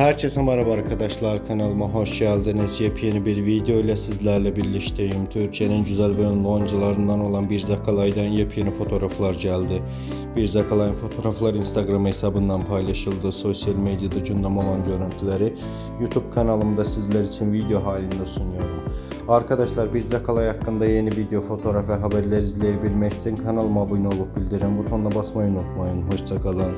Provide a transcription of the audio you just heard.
Herkese merhaba arkadaşlar kanalıma hoş geldiniz. Yepyeni bir video ile sizlerle birlikteyim. Türkiye'nin güzel ve ünlü oyuncularından olan Bir Zakalay'dan yepyeni fotoğraflar geldi. Bir Zakalay'ın fotoğrafları Instagram hesabından paylaşıldı. Sosyal medyada gündem olan görüntüleri YouTube kanalımda sizler için video halinde sunuyorum. Arkadaşlar Bir Zakalay hakkında yeni video, fotoğraf ve haberler izleyebilmek için kanalıma abone olup bildirim butonuna basmayı unutmayın. Hoşçakalın.